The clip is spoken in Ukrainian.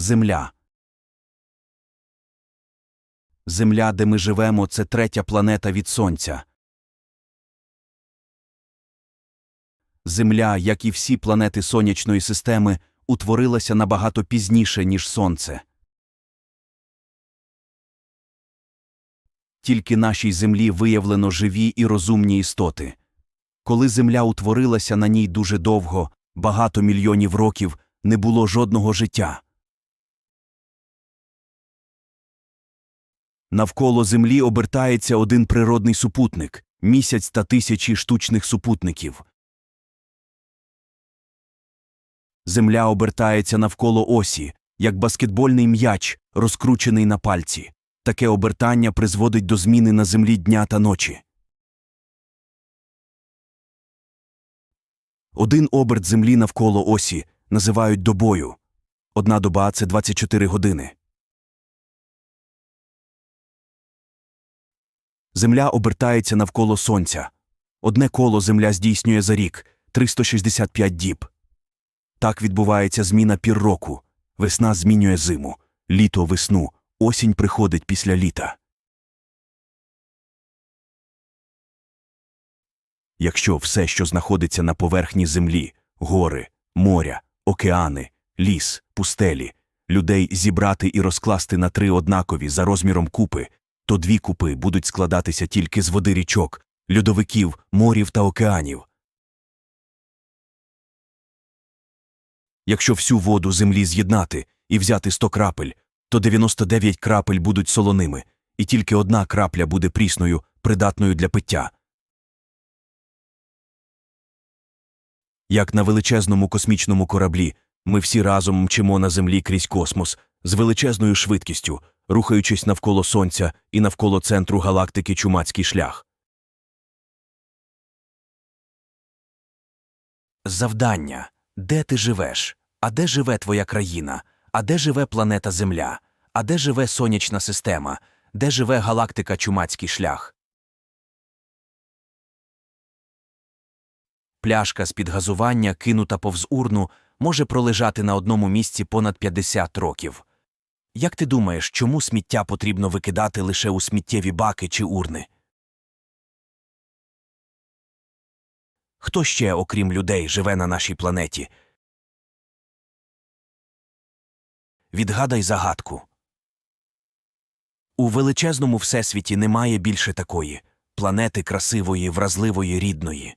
Земля. Земля, де ми живемо, це третя планета від Сонця. Земля, як і всі планети сонячної системи, утворилася набагато пізніше, ніж Сонце. Тільки нашій землі виявлено живі і розумні істоти. Коли земля утворилася на ній дуже довго, багато мільйонів років, не було жодного життя. Навколо Землі обертається один природний супутник місяць та тисячі штучних супутників. Земля обертається навколо осі, як баскетбольний м'яч, розкручений на пальці. Таке обертання призводить до зміни на землі дня та ночі. Один оберт землі навколо осі називають добою. Одна доба це 24 години. Земля обертається навколо Сонця. Одне коло Земля здійснює за рік 365 діб. Так відбувається зміна пір року. Весна змінює зиму, літо весну, осінь приходить після літа. Якщо все, що знаходиться на поверхні землі гори, моря, океани, ліс, пустелі, людей зібрати і розкласти на три однакові за розміром купи, то дві купи будуть складатися тільки з води річок, льодовиків, морів та океанів. Якщо всю воду землі з'єднати і взяти 100 крапель, то 99 крапель будуть солоними, і тільки одна крапля буде прісною, придатною для пиття. Як на величезному космічному кораблі, ми всі разом мчимо на землі крізь космос з величезною швидкістю, рухаючись навколо Сонця і навколо центру галактики Чумацький шлях. Завдання де ти живеш? А де живе твоя країна? А де живе планета Земля? А де живе сонячна система? Де живе галактика Чумацький шлях? Пляшка з-під газування, кинута повз урну, може пролежати на одному місці понад 50 років. Як ти думаєш, чому сміття потрібно викидати лише у сміттєві баки чи урни? Хто ще, окрім людей, живе на нашій планеті? Відгадай загадку. У величезному всесвіті немає більше такої планети красивої, вразливої, рідної.